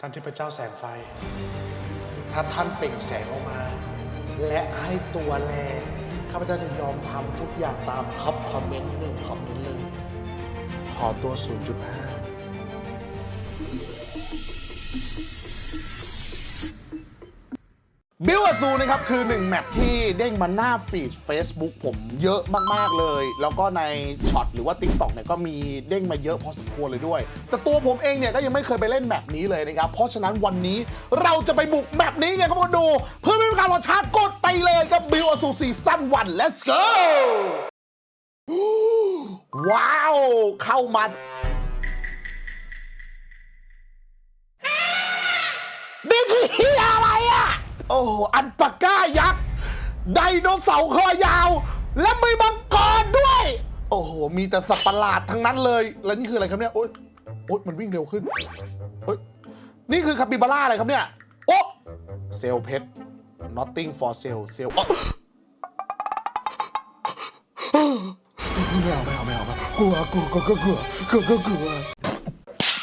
ท่านเทพเจ้าแสงไฟ ถ้าท่านเปล่งแสงออกมา และให้ตัวแลข้าพเจ้าจะยอมทำทุกอย่างตามท็อปคอมเมนต์หนึ่งคอมเมนต์เลย ขอตัว 0.5 ซูนะครับคือหนึ่งแมปที่เด้งมาหน้าฟีด Facebook ผมเยอะมากๆเลย แล้วก็ในช็อตหรือว่า TikTok เนี่ยก็มีเด้งมาเยอะพอสมควรเลยด้วย แต่ตัวผมเองเนี่ยก็ยังไม่เคยไปเล่นแมปนี้เลยนะครับ เพราะฉะนั้นวันนี้เราจะไปบุกแมปนี้ไงครับมาดู เพื่อไม่เป็นการรอช้ากดไปเลยกับบิลซูซีซั่นวัน let's go ว้าว เข้ามานี่คือเฮียอะไร โอ้อันปาก้ายักษ์ไดโนเสาร์คอยาว และมือมังกรด้วย โอ้โห มีแต่สัตว์ประหลาดทั้งนั้นเลย แล้วนี่คืออะไรครับเนี่ย โอ๊ยโอ๊ยมันวิ่งเร็วขึ้นโอ๊ยนี่คือคาปิบาร่าอะไรครับเนี่ย โอ๊ะเซลเพชร nothing for sale เซลโอ้ไม่เอาไม่เอาไม่เอากลัวกลัวกลัวกลัวกลัวกลัวกลัว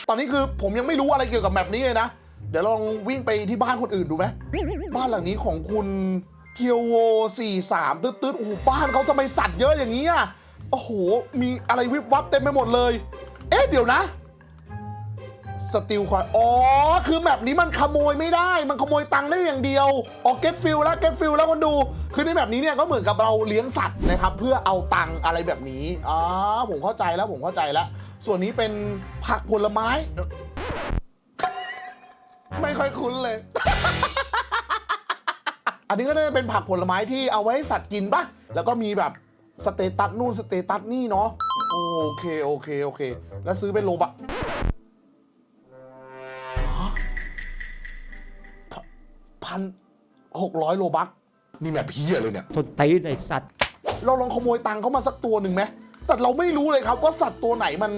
ตอนนี้คือผมยังไม่รู้อะไรเกี่ยวกับแมปนี้เลยนะ เดี๋ยวลองวิ่งไปที่บ้านคนอื่นดูไหม บ้านหลังนี้ของคุณเกียวโว43ตืดๆโอ้โหบ้านเขาทำไมสัตว์เยอะอย่างนี้อะโอ้โห มีอะไรวิบวับเต็มไปหมดเลย เอ๊ะ เดี๋ยวนะสติลคอยอ๋อ คือแมปนี้มันขโมยไม่ได้ มันขโมยตังค์ได้อย่างเดียวออกเก็ตฟิลแล้วเก็ตฟิลแล้วคนดู คือในแบบนี้เนี่ยก็เหมือนกับเราเลี้ยงสัตว์นะครับ เพื่อเอาตังค์อะไรแบบนี้อ๋อผมเข้าใจแล้วผมเข้าใจแล้ว ส่วนนี้เป็นผักผลไม้ ไม่ค่อยคุ้นเลย อันนี้ก็น่าจะเป็นผักผลไม้ที่เอาไว้ให้สัตว์กินปะแล้วก็มีแบบสเตตัสนู่นสเตตัสนี่เนาะโอเคโอเคโอเค แล้วซื้อเป็นโลบะฮะพันหกร้อยโลบักนี่แม่พี่เลยเนี่ยทนตีนไอสัตว์ เราลองขโมยตังค์เขามาสักตัวหนึ่งไหมแต่เราไม่รู้เลยครับว่าสัตว์ตัวไหนมัน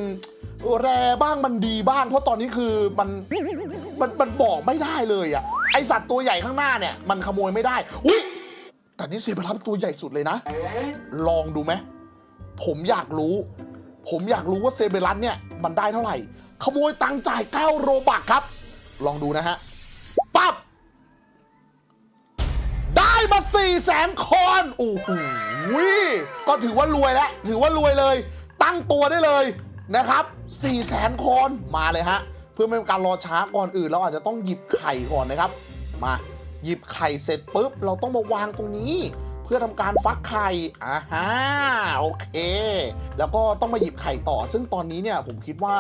แรบ้างมันดีบ้าง เพราะตอนนี้คือมัน มันมันบอกไม่ได้เลยอะไอสัตว์ตัวใหญ่ข้างหน้าเนี่ยมันขโมยไม่ได้อุ้ยแต่นี่เซบารัมตัวใหญ่สุดเลยนะ ลองดูไหมผมอยากรู้ ผมอยากรู้ว่าเซเบรัสเนี่ยมันได้เท่าไหร่ ขโมยตังค์จ่าย9โรบักครับ ลองดูนะฮะปั๊บได้มา4ี่แสนคอนโอ้โหก็ถือว่ารวยแล้ว ถือว่ารวยเลย ตั้งตัวได้เลยนะครับ4ี่แสนคอนมาเลยฮะ พื่อไม่เป็นการรอช้าก่อนอื่น เราอาจจะต้องหยิบไข่ก่อนนะครับ มาหยิบไข่เสร็จปุ๊บ เราต้องมาวางตรงนี้ เพื่อทำการฟักไข่อ่าฮะโอเค แล้วก็ต้องมาหยิบไข่ต่อ ซึ่งตอนนี้เนี่ยผมคิดว่า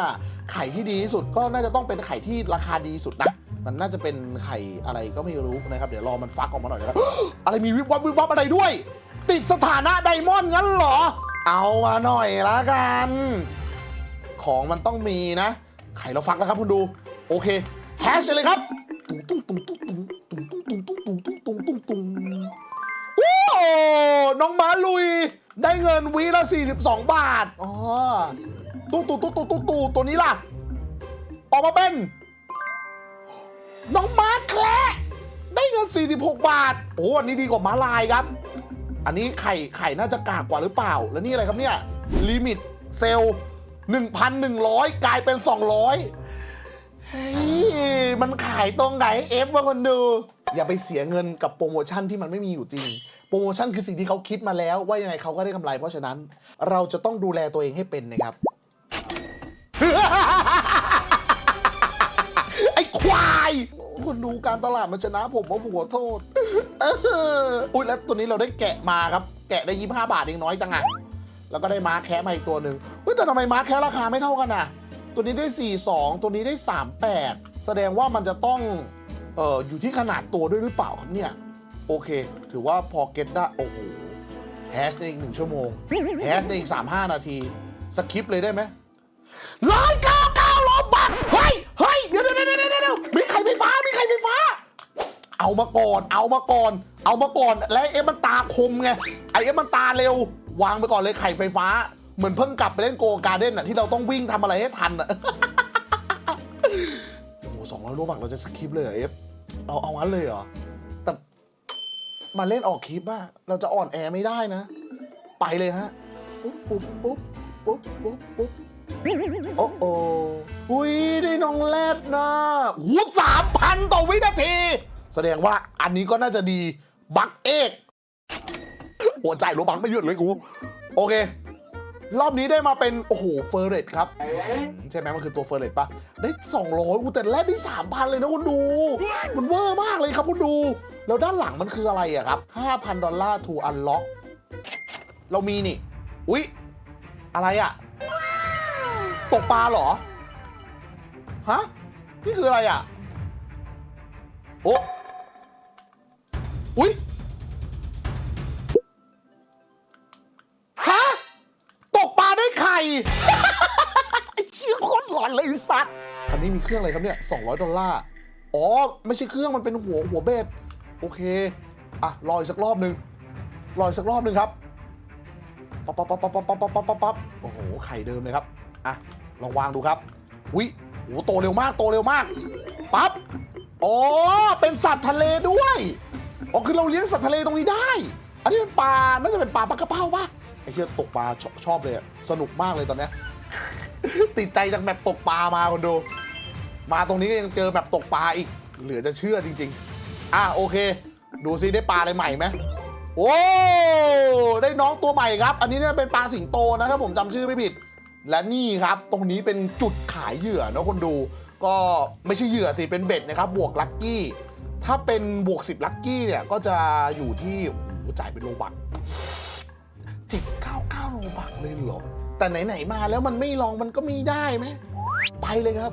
ไข่ที่ดีที่สุดก็น่าจะต้องเป็นไข่ที่ราคาดีสุดนะมันน่าจะเป็นไข่อะไรก็ไม่รู้นะครับ เดี๋ยวรอมันฟักออกมาหน่อยนะครับอะไรมีวิบวับวิบวับอะไรด้วย ติดสถานะไดมอนด์งั้นเหรอ เอามาหน่อยละกัน ของมันต้องมีนะ ไข่เราฟักแล้วครับคุณดู โอเคแฮชเลยครับตุ้งตุ้งตุ้งตุ้งตุ้งตุ้งตุ้งตุ้งตุ้งตุ้งตุ้งตุ้งตุ้งตุ้งโอ้น้องหมาลุย ได้เงินวีละ 42 บาทอ๋อตู้งตู้งตู้งตู้งตู้งตู้งตัวนี้ล่ะ ออกมาเป็น น้องม้าแคระได้เงิน 46 บาท โอ้อันนี้ดีกว่าม้าลายครับ อันนี้ไข่ไข่น่าจะกากกว่าหรือเปล่า แล้วนี่อะไรครับเนี่ยลิมิตเซล 1,100 กลายเป็น 200เฮ้ยมันขายตรงไหนเอฟว่าคนดู อย่าไปเสียเงินกับโปรโมชั่นที่มันไม่มีอยู่จริง โปรโมชั่นคือสิ่งที่เขาคิดมาแล้ว ว่ายังไงเขาก็ได้กำไร เพราะฉะนั้นเราจะต้องดูแลตัวเองให้เป็นนะครับ ไอ้ควายคุณดูการตลาดมันชนะผมว่าผมขอโทษเอออุ้ยแล้วตัวนี้เราได้แกะมาครับ แกะได้ยี่ห้าบาทเองน้อยจังอะ แล้วก็ได้ม้าแคะมาอีกตัวหนึ่งเฮ้ยแต่ทำไมม้าแคะราคาไม่เท่ากันอะตัวนี้ได้ 42 ตัวนี้ได้ 38 แสดงว่ามันจะต้องเอ่ออยู่ที่ขนาดตัวด้วยหรือเปล่าครับเนี่ย โอเค ถือว่าพอเก็ตได้ โอ้โหแฮชในอีกหนึ่งชั่วโมงแฮชในอีก 35 นาที สคิปเลยได้ไหมร้อยเก้าเก้าลบบักเฮ้ยเฮ้ยเดี๋ยวเดี๋ยวเดี๋ยวเดี๋ยวมีไข่ไฟฟ้ามีไข่ไฟฟ้า เอามาก่อน เอามาก่อน เอามาก่อน และเอ็มมันตาคมไง ไอเอ็มมันตาเร็ว วางไปก่อนเลยไข่ไฟฟ้า เหมือนเพิ่งกลับไปเล่นโกการ์เด้นอะที่เราต้องวิ่งทำอะไรให้ทันอะโอ้โหสองร้อยโลบักเราจะสคิปเลยเหรอเอฟเอาเอางั้นเลยเหรอ แต่มาเล่นออกคลิปอะเราจะอ่อนแอไม่ได้นะ ไปเลยฮะ ปุ๊บปุ๊บปุ๊บปุ๊บปุ๊บปุ๊บโอ้โอ้อุ้ยได้น้องแรดนะหูสามพันต่อวินาที แสดงว่าอันนี้ก็น่าจะดีบักเอก หัวใจโลบังไม่หยุดเลยกู โอเค รอบนี้ได้มาเป็น โอ้โห เฟอร์เรตครับ ใช่ไหมมันคือตัวเฟอร์เรตปะได้ 200อูแต่แรกได้ 3,000 เลยนะคุณดู มันเวอร์มากเลยครับคุณดู แล้วด้านหลังมันคืออะไรอะครับ 5,000 ดอลลาร์ to unlock เรามีนี่ อุ๊ย อะไรอะตกปลาเหรอ ฮะ นี่คืออะไรอะโอ้อุ๊ย มีเครื่องอะไรครับเนี่ย200ดอลลาร์ อ๋อ ไม่ใช่เครื่องมันเป็นหัวหัวเบสโอเค อะรออีกสักรอบหนึ่งรออีกสักรอบหนึ่งครับ ปั๊บปั๊บปั๊บปั๊บปั๊บปั๊บปั๊บปั๊บปั๊บโอ้โห ไข่เดิมเลยครับ อะ ลองวางดูครับวิโอ้โหโตเร็วมาก โตเร็วมาก ปั๊บ อ๋อ เป็นสัตว์ทะเลด้วย อ๋อ คือเราเลี้ยงสัตว์ทะเลตรงนี้ได้ อันนี้เป็นปลา น่าจะเป็นปลาปลากระเป้าปะไอ้เหี้ยตกปลาชอบเลย สนุกมากเลยตอนเนี้ยติดใจจากแมปตกปลามาคนดู มาตรงนี้ยังเจอแมปตกปลาอีก เหลือจะเชื่อจริง ๆ อะโอเค ดูซิได้ปลาอะไรใหม่ไหมโอ้ได้น้องตัวใหม่ครับ อันนี้เนี่ยเป็นปลาสิงโตนะถ้าผมจำชื่อไม่ผิด และนี่ครับตรงนี้เป็นจุดขายเหยื่อนะคนดู ก็ไม่ใช่เหยื่อสิเป็นเบ็ดนะครับบวกลัคกี้ ถ้าเป็นบวก 10 ลัคกี้เนี่ยก็จะอยู่ที่โอ้โหจ่ายเป็นโลบัก799โลบักเลยเหรอแต่ไหนๆมาแล้วมันไม่ลองมันก็มีได้ไหมไปเลยครับ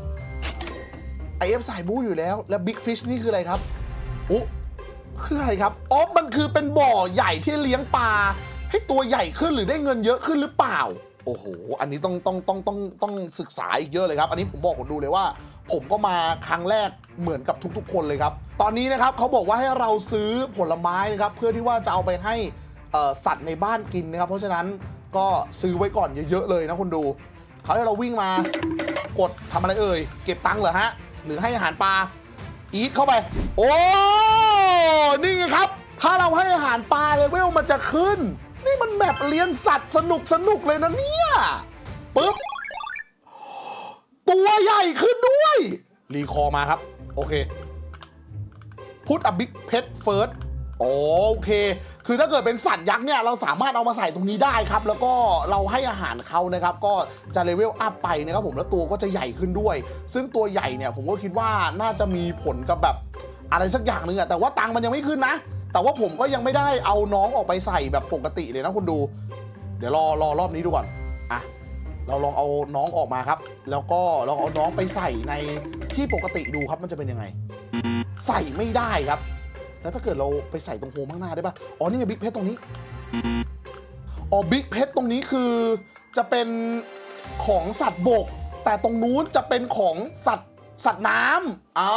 เอฟสายบู๊อยู่แล้ว แล้วบิ๊กฟิชนี่คืออะไรครับอุ๊คืออะไรครับอ๋อมันคือเป็นบ่อใหญ่ที่เลี้ยงปลาให้ตัวใหญ่ขึ้นหรือได้เงินเยอะขึ้นหรือเปล่า โอ้โห อันนี้ต้องต้องต้องต้องต้องศึกษาอีกเยอะเลยครับ อันนี้ผมบอกคนดูเลยว่า ผมก็มาครั้งแรกเหมือนกับทุกๆ คนเลยครับ ตอนนี้นะครับเขาบอกว่าให้เราซื้อผลไม้นะครับ เพื่อที่ว่าจะเอาไปให้สัตว์ในบ้านกินนะครับ เพราะฉะนั้นก็ซื้อไว้ก่อนเยอะๆเลยนะคนดูเขาให้เราวิ่งมากดทำอะไรเอ่ยเก็บตังค์เหรอฮะ หรือให้อาหารปลาอีทเข้าไป โอ้นี่ไงครับ ถ้าเราให้อาหารปลาเลเวลมันจะขึ้น นี่มันแบบเลี้ยงสัตว์สนุกสนุกเลยนะเนี่ยปึ๊บตัวใหญ่ขึ้นด้วย รีคอร์มาครับ โอเคพุทอบิกเพชรเฟิร์ส โอเค คือถ้าเกิดเป็นสัตว์ยักษ์เนี่ยเราสามารถเอามาใส่ตรงนี้ได้ครับ แล้วก็เราให้อาหารเขานะครับ ก็จะเลเวลอัพไปนะครับผมแล้วตัวก็จะใหญ่ขึ้นด้วย ซึ่งตัวใหญ่เนี่ยผมก็คิดว่าน่าจะมีผลกับแบบอะไรสักอย่างหนึ่งอะแต่ว่าตังค์มันยังไม่ขึ้นนะ แต่ว่าผมก็ยังไม่ได้เอาน้องออกไปใส่แบบปกติเลยนะคุณดู เดี๋ยวรอรอรอบนี้ดูก่อนอะเราลองเอาน้องออกมาครับ แล้วก็ลองเอาน้องไปใส่ในที่ปกติดูครับมันจะเป็นยังไง ใส่ไม่ได้ครับ แล้วถ้าเกิดเราไปใส่ตรงโฮมข้างหน้าได้ปะอ๋อ นี่ไงบิ๊กเพชตรงนี้ อ๋อ บิ๊กเพชตรงนี้คือจะเป็นของสัตว์บก แต่ตรงนู้นจะเป็นของสัตว์สัตว์น้ำอ๋อ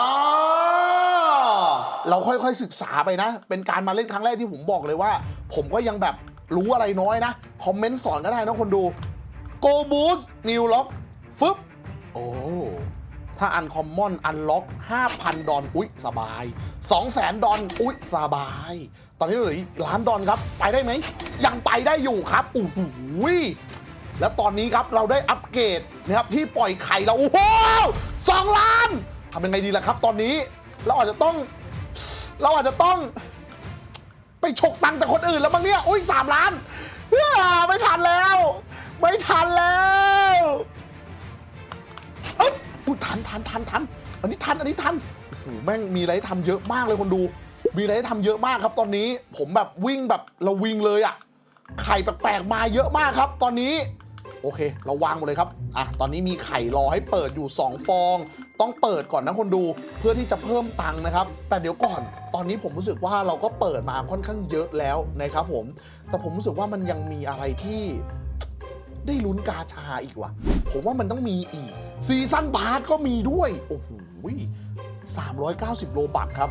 เราค่อยๆศึกษาไปนะ เป็นการมาเล่นครั้งแรกที่ผมบอกเลยว่า ผมก็ยังแบบรู้อะไรน้อยนะ คอมเมนต์สอนก็ได้นะคนดู Go Boost New Lock ฟึบโอ้ ถ้าอันคอมมอนอันล็อก 5,000 ดอน อุ๊ย สบาย 200,000 ดอน อุ๊ย สบาย ตอนนี้เหลืออีกล้านดอนครับ ไปได้ไหม ยังไปได้อยู่ครับโอ้โหแล้วตอนนี้ครับเราได้อัปเกรดนะครับที่ปล่อยไข่เรา โอ้โหสองล้านทำยังไงดีล่ะครับ ตอนนี้เราอาจจะต้อง เราอาจจะต้อง ไปฉกตังค์จากคนอื่นแล้วบ้างเนี่ย อุ้ยสามล้านเฮ้ยไม่ทันแล้ว ไม่ทัน ทันทันทันอันนี้ทันอันนี้ทันโอ้โหแม่งมีอะไรให้ทำเยอะมากเลยคนดู มีอะไรให้ทำเยอะมากครับ ตอนนี้ผมแบบวิ่งแบบเราวิ่งเลยอะไข่แปลกๆมาเยอะมากครับ ตอนนี้โอเค เราวางหมดเลยครับ อะ ตอนนี้มีไข่รอให้เปิดอยู่ 2 ฟอง ต้องเปิดก่อนนะคนดู เพื่อที่จะเพิ่มตังค์นะครับ แต่เดี๋ยวก่อน ตอนนี้ผมรู้สึกว่าเราก็เปิดมาค่อนข้างเยอะแล้วนะครับผม แต่ผมรู้สึกว่ามันยังมีอะไรที่ได้ลุ้นกาชาอีกว่ะ ผมว่ามันต้องมีอีก ซีซั่นบาร์ก็มีด้วย โอ้โห390 โลบักครับ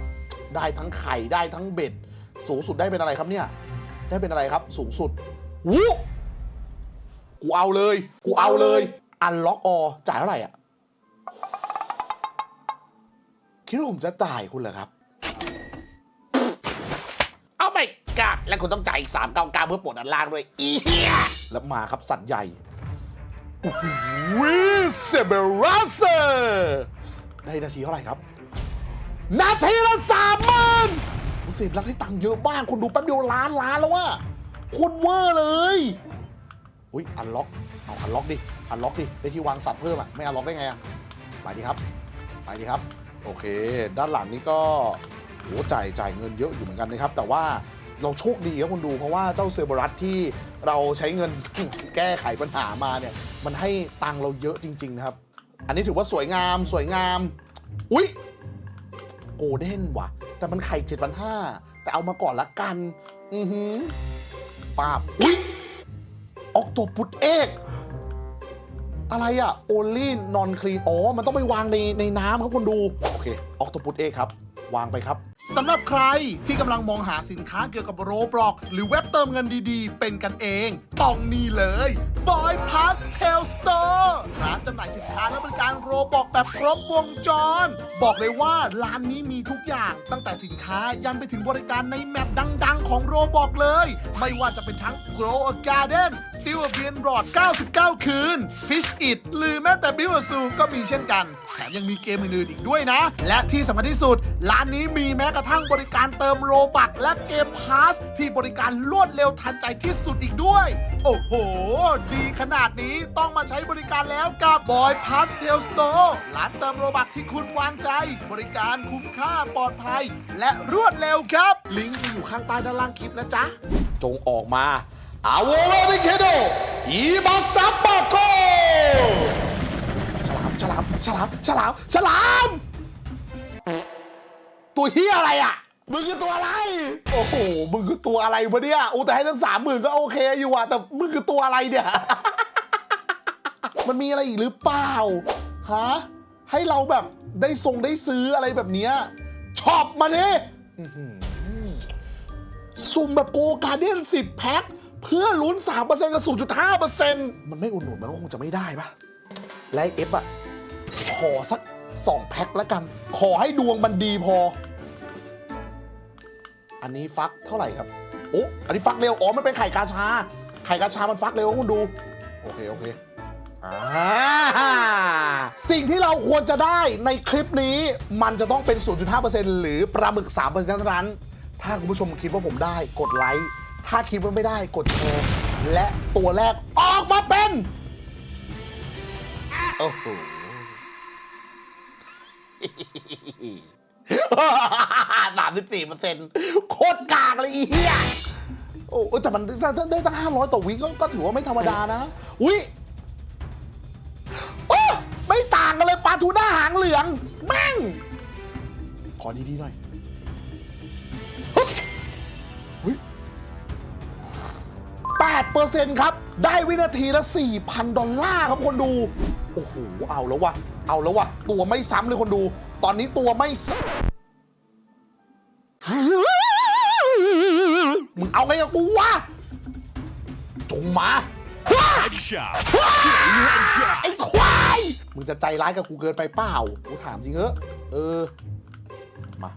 ได้ทั้งไข่ได้ทั้งเบ็ด สูงสุดได้เป็นอะไรครับเนี่ย ได้เป็นอะไรครับ สูงสุดวู้กูเอาเลย กูเอาเลย อันล็อกออจ่ายเท่าไหร่อะ คิดว่าผมจะจ่ายคุณเหรอครับ เอาไม่กัดแล้วคุณต้องจ่ายอีกสามเก้าเก้าเพื่อปลดอันล่างด้วยอีเหี้ยแล้วมาครับสัตว์ใหญ่ วิเซเบรัสเซอร์ได้นาทีเท่าไหร่ครับ นาทีละสามหมื่นเสพรักให้ตังค์เยอะมากคุณดูแป๊บเดียวล้านล้านแล้วว่าโคตรเวอร์เลยอุ้ยอันล็อกเอาอันล็อกดิอันล็อกดิได้ที่วางสัตว์เพิ่มอะไม่อันล็อกได้ไงอะไปดีครับไปดีครับ โอเค ด้านหลังนี่ก็โหจ่ายจ่ายเงินเยอะอยู่เหมือนกันนะครับ แต่ว่า เราโชคดีครับคุณดู เพราะว่าเจ้าเซอร์บรัสที่เราใช้เงิน แก้ไขปัญหามาเนี่ย มันให้ตังเราเยอะจริง ๆ นะครับ อันนี้ถือว่าสวยงามสวยงาม อุ๊ย โกลเด้นว่ะ แต่มันไข่เจ็ดพันห้าแต่เอามาก่อนละกัน อือหือปาบอุ๊ยออกตัวปุดเอกอะไรอะ only non clean อ๋อ มันต้องไปวางในในน้ำครับคุณดู โอเค ออกตัวปุดเอกครับ วางไปครับ สำหรับใครที่กำลังมองหาสินค้าเกี่ยวกับโรบล็อกหรือเว็บเติมเงินดีๆ เป็นกันเองต้องนี่เลย Boy Pastel Store ร้านจำหน่ายสินค้าและบริการโรบล็อกแบบครบวงจร บอกเลยว่าร้านนี้มีทุกอย่าง ตั้งแต่สินค้ายันไปถึงบริการในแมปดังๆ ของโรบล็อกเลย ไม่ว่าจะเป็นทั้ง Grow a Garden Still a b i a n Rod 99 คืน Fish It หรือแม้แต่ Build a Zoo ก็มีเช่นกัน แถมยังมีเกมอื่นๆอีกด้วยนะ และที่สำคัญที่สุด ร้านนี้มีแม้กระทั่งบริการเติมโลบักและเกมพาสที่บริการรวดเร็วทันใจที่สุดอีกด้วย โอ้โห ดีขนาดนี้ต้องมาใช้บริการแล้วกับ Boy Pastel Store ร้านเติมโลบักที่คุณวางใจ บริการคุ้มค่าปลอดภัย และรวดเร็วครับ ลิงก์จะอยู่ข้างใต้ด้านล่างคลิปนะจ๊ะ จงออกมา อาโวโรบิเคโดอีบาซับปาโกฉลามฉลามฉลามฉลามฉลาม ตัวเฮียอะไรอะ มึงคือตัวอะไร โอ้โห มึงคือตัวอะไรวะเนี่ยโอ้แต่ให้ตั้งสามหมื่นก็โอเคอยู่อะ แต่มึงคือตัวอะไรเนี่ย มันมีอะไรอีกหรือเปล่า ฮะ ให้เราแบบได้ทรงได้ซื้ออะไรแบบเนี้ยชอบมาเนี่ยสุ่มแบบโกการเดียน10แพ็ค เพื่อลุ้น 3%กับ 0.5%มันไม่อุ่นหนุนมันก็คงจะไม่ได้ปะและเอฟอะขอสัก 2 แพ็คล้วกัน ขอให้ดวงมันดีพอ อันนี้ฟักเท่าไหร่ครับ โอ้อันนี้ฟักเร็ว อ๋อ มันเป็นไข่กาชา ไข่กาชามันฟักเร็วคุณดู โอเค โอเคสิ่งที่เราควรจะได้ในคลิปนี้มันจะต้องเป็น 0.5%หรือปลาหมึก 3%เท่านั้น ถ้าคุณผู้ชมคิดว่าผมได้กดไลค์ ถ้าคิดว่าไม่ได้กดแชร์และตัวแรกออกมาเป็นโอ้โหสามสิบสี่เปอร์เซ็นต์โคตรกากเลยอีเหี้ยโอ้แต่มันได้ได้ได้ตั้งห้าร้อยต่อวิก็ก็ถือว่าไม่ธรรมดานะอุ้ยโอ้ไม่ต่างกันเลยปลาทูน่าหางเหลือง แม่ง ขอดีๆหน่อย 8%ครับ ได้วินาทีละ 4,000 ดอลลาร์ครับคนดู โอ้โห เอาแล้ววะ เอาแล้ววะ ตัวไม่ซ้ำเลยคนดู ตอนนี้ตัวไม่มึงเอาไงกับกูวะ จงมาไอ้ควาย มึงจะใจร้ายกับกูเกินไปเปล่า กูถามจริงเหอะเออ มา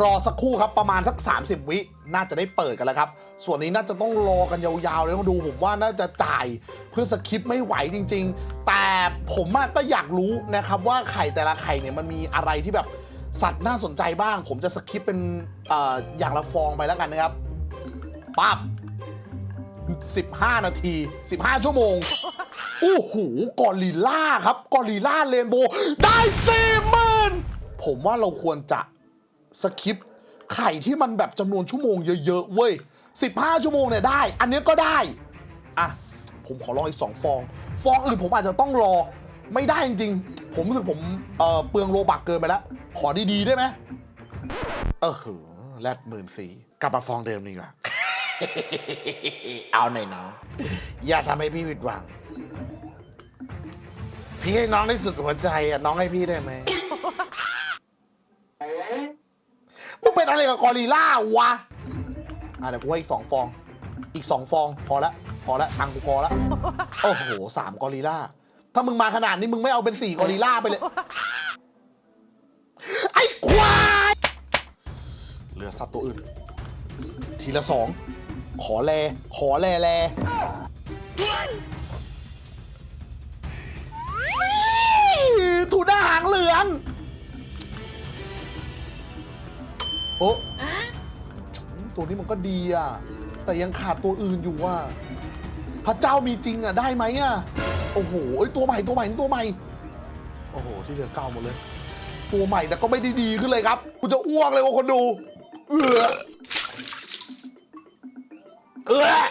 รอสักครู่ครับประมาณสัก 30 วิน่าจะได้เปิดกันแล้วครับ ส่วนนี้น่าจะต้องรอกันยาวๆเลยต้องดูผมว่าน่าจะจ่ายเพื่อสคริปต์ไม่ไหวจริง ๆ แต่ผมก็อยากรู้นะครับว่าไข่แต่ละไข่เนี่ยมันมีอะไรที่แบบสัตว์น่าสนใจบ้าง ผมจะสคริปต์เป็นออย่างละฟองไปแล้วกันนะครับปั๊บ15 นาที 15 ชั่วโมงโอ้โหกอริล่าครับกอริลล่าเรนโบว์ได้สี่หมื่นผมว่าเราควรจะ สคริปต์ไข่ที่มันแบบจำนวนชั่วโมงเยอะๆเว้ย15 ชั่วโมงเนี่ยได้ อันนี้ก็ได้ อะ ผมขอลองอีก2ฟอง ฟองอื่นผมอาจจะต้องรอ ไม่ได้จริงๆ ผมรู้สึกผมเออเปลืองโลบักเกินไปแล้ว ขอดีๆได้ไหมเออหือแรดหมื่นสี่กลับมาฟองเดิมดีกว่า เอาหน่อยน้อง อย่าทำให้พี่ผิดหวัง พี่ให้น้องได้สุดหัวใจอะ น้องให้พี่ได้ไหม มึงเป็นอะไรกับกอริลล่าวะ อะเดี๋ยวกูให้อีกสองฟอง อีกสองฟองพอละ พอละตังค์กูพอละ โอ้โหสามกอริลล่า ถ้ามึงมาขนาดนี้มึงไม่เอาเป็นสี่กอริลล่าไปเลย ไอ้ควายเหลือสัตว์ตัวอื่น ทีละสอง ขอแล ขอแลแล อ้ตัวนี้มันก็ดีอะ แต่ยังขาดตัวอื่นอยู่ว่า พระเจ้ามีจริงอะได้ไหมอะ โอ้โหเอ้ยตัวใหม่ตัวใหม่ตัวใหม่ โอ้โห ที่เหลือเก่าหมดเลย ตัวใหม่แต่ก็ไม่ได้ดีขึ้นเลยครับกูจะอ้วกเลยว่าคนดู เออเออ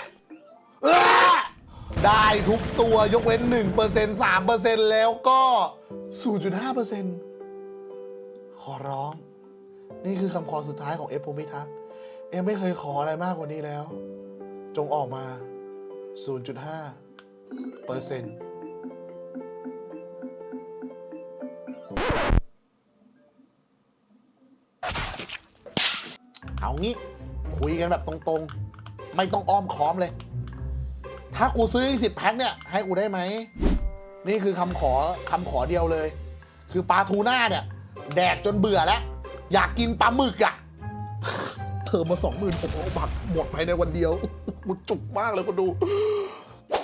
เออได้ทุกตัวยกเว้น 1% 3%แล้วก็ 0.5%ขอร้อง นี่คือคำขอสุดท้ายของเอฟพงพิทักษ์เอ็มไม่เคยขออะไรมากกว่านี้แล้ว จงออกมา 0.5เปอร์เซ็นต์เอางี้คุยกันแบบตรงๆ ไม่ต้องอ้อมค้อมเลย ถ้ากูซื้อสิบแพ็คเนี่ย ให้กูได้ไหม นี่คือคำขอคำขอเดียวเลย คือปลาทูน่าเนี่ย แดกจนเบื่อแล้ว อยากกินปลาหมึกอะ เธอมาสองหมื่นผมเอาบักหมดภายในวันเดียวมุจุกมากเลยคุณดู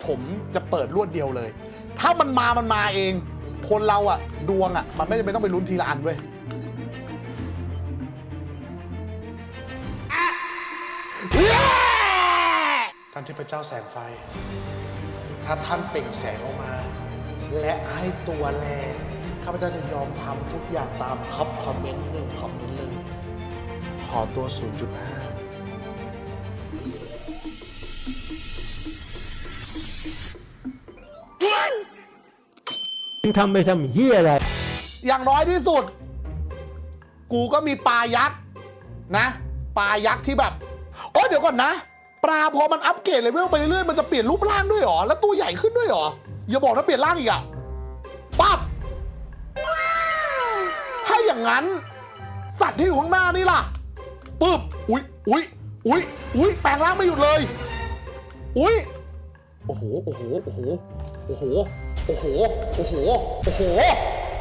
ผมจะเปิดรวดเดียวเลย ถ้ามันมามันมาเอง คนเราอะ ดวงอะ มันไม่จำเป็นต้องไปลุ้นทีละอันเว้ยท่านเทพเจ้าแสงไฟ ถ้าท่านเปล่งแสงออกมา และให้ตัวแลข้าพเจ้าจะยอมทำทุกอย่างตามท็อปคอมเมนต์หนึ่งคอมเมนต์เลย ขอตัว0.5มึงทำไปทำเฮียอะไรอย่างน้อยที่สุด กูก็มีปลายักษ์นะ ปลายักษ์ที่แบบโอ้เดี๋ยวก่อนนะ ปลาพอมันอัปเกรดเลเวลไปเรื่อยๆมันจะเปลี่ยนรูปร่างด้วยเหรอ แล้วตัวใหญ่ขึ้นด้วยเหรอ อย่าบอกนะเปลี่ยนร่างอีกอะปั๊บถ้า อย่างนั้น สัตว์ที่อยู่ข้างหน้านี่ล่ะปึ๊บอุ๊ยอุ๊ยอุ๊ยอุ๊ยแปลงร่างไม่หยุดเลย อุ๊ยโอ้โหโอ้โหโอ้โหโอ้โหโอ้โหโอ้โหโอ้โห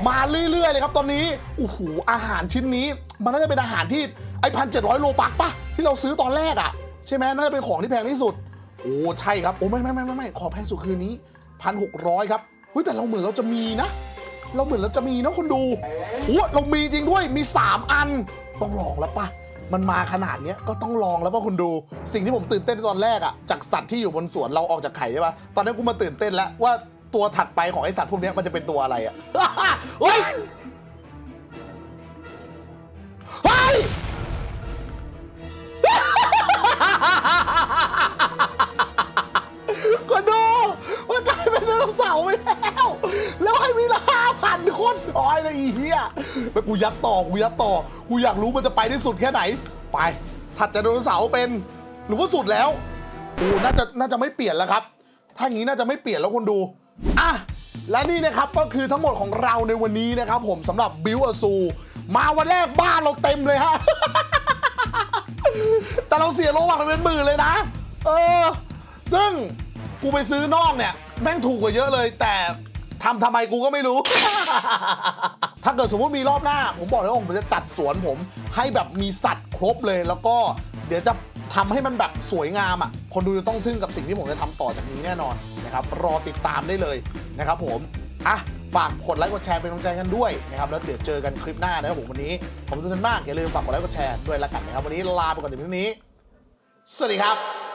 มาเรื่อยๆเลยครับตอนนี้โอ้โหอาหารชิ้นนี้ มันน่าจะเป็นอาหารที่ไอพันเจ็ดร้อยโลปักปะที่เราซื้อตอนแรกอะใช่ไหมน่าจะเป็นของที่แพงที่สุด โอ้ใช่ครับโอ้ไม่ไม่ไม่ไม่ไม่ขอแพงสุดคืนนี้พันหกร้อยครับเฮ้ยแต่เราเหมือนเราจะมีนะ เราเหมือนเราจะมีนะคุณดูโอ้เรามีจริงด้วยมี 3 อัน ต้องลองแล้วปะมันมาขนาดนี้ก็ต้องลองแล้วป่ะคุณดู สิ่งที่ผมตื่นเต้นตอนแรกอะจากสัตว์ที่อยู่บนสวนเราออกจากไข่ใช่ปะตอนนี้กูมาตื่นเต้นแล้วว่าตัวถัดไปของไอสัตว์พวกนี้มันจะเป็นตัวอะไรอะเฮ้ยเฮ้ย แล้วกูยัดต่อกูยัดต่อ กูอยากรู้มันจะไปได้สุดแค่ไหน ไป ถัดจากไดโนเสาร์เป็น หรือว่าสุดแล้วโอ้น่าจะน่าจะไม่เปลี่ยนแล้วครับ ถ้างี้น่าจะไม่เปลี่ยนแล้วคนดูอะและนี่นะครับก็คือทั้งหมดของเราในวันนี้นะครับผมสำหรับบิวอซูมาวันแรกบ้านเราเต็มเลยฮะแต่เราเสียโลบักไปเป็นหมื่นเลยนะ เออ ซึ่งกูไปซื้อนอกเนี่ย แม่งถูกกว่าเยอะเลย แต่ทำทำไมกูก็ไม่รู้ เกิดสมมติมีรอบหน้า ผมบอกเลยว่าผมจะจัดสวนผม ให้แบบมีสัตว์ครบเลย แล้วก็เดี๋ยวจะทำให้มันแบบสวยงามอะ คนดูจะต้องทึ่งกับสิ่งที่ผมจะทำต่อจากนี้แน่นอนนะครับ รอติดตามได้เลยนะครับผม อะ ฝากกดไลค์กดแชร์เป็นกำลังใจกันด้วยนะครับ แล้วเดี๋ยวเจอกันคลิปหน้านะครับผมวันนี้ ขอบคุณทุกท่านมาก อย่าลืมฝากกดไลค์กดแชร์ด้วยละกันนะครับ วันนี้ลาไปก่อนถึงเท่นี้ สวัสดีครับ